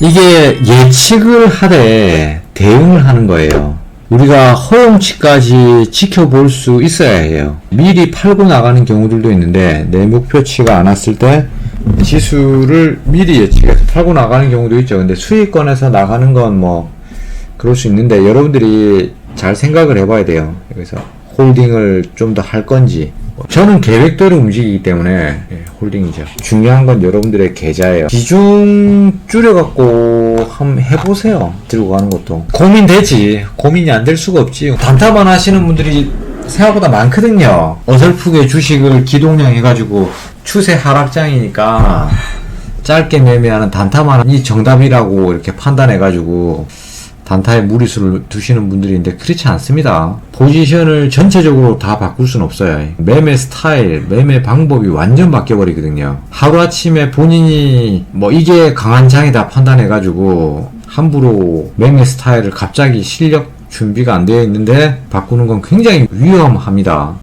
이게 예측을 하되 대응을 하는 거예요. 우리가 허용치까지 지켜볼 수 있어야 해요. 미리 팔고 나가는 경우들도 있는데 내 목표치가 안 왔을 때 지수를 미리 예측해서 팔고 나가는 경우도 있죠. 근데 수익권에서 나가는 건 뭐 그럴 수 있는데 여러분들이 잘 생각을 해봐야 돼요. 그래서 홀딩을 좀 더 할 건지 저는 계획대로 움직이기 때문에 예, 홀딩이죠. 중요한 건 여러분들의 계좌예요. 비중 줄여갖고 한번 해보세요. 들고 가는 것도 고민되지. 고민이 안 될 수가 없지. 단타만 하시는 분들이 생각보다 많거든요. 어설프게 주식을 기동량 해가지고 추세 하락장이니까 짧게 매매하는 단타만이 정답이라고 이렇게 판단해가지고 단타에 무리수를 두시는 분들인데 그렇지 않습니다. 포지션을 전체적으로 다 바꿀 수는 없어요. 매매 스타일, 매매 방법이 완전 바뀌어버리거든요. 하루아침에 본인이 뭐 이게 강한 장이다 판단해가지고 함부로 매매 스타일을 갑자기 실력 준비가 안 되어 있는데 바꾸는 건 굉장히 위험합니다.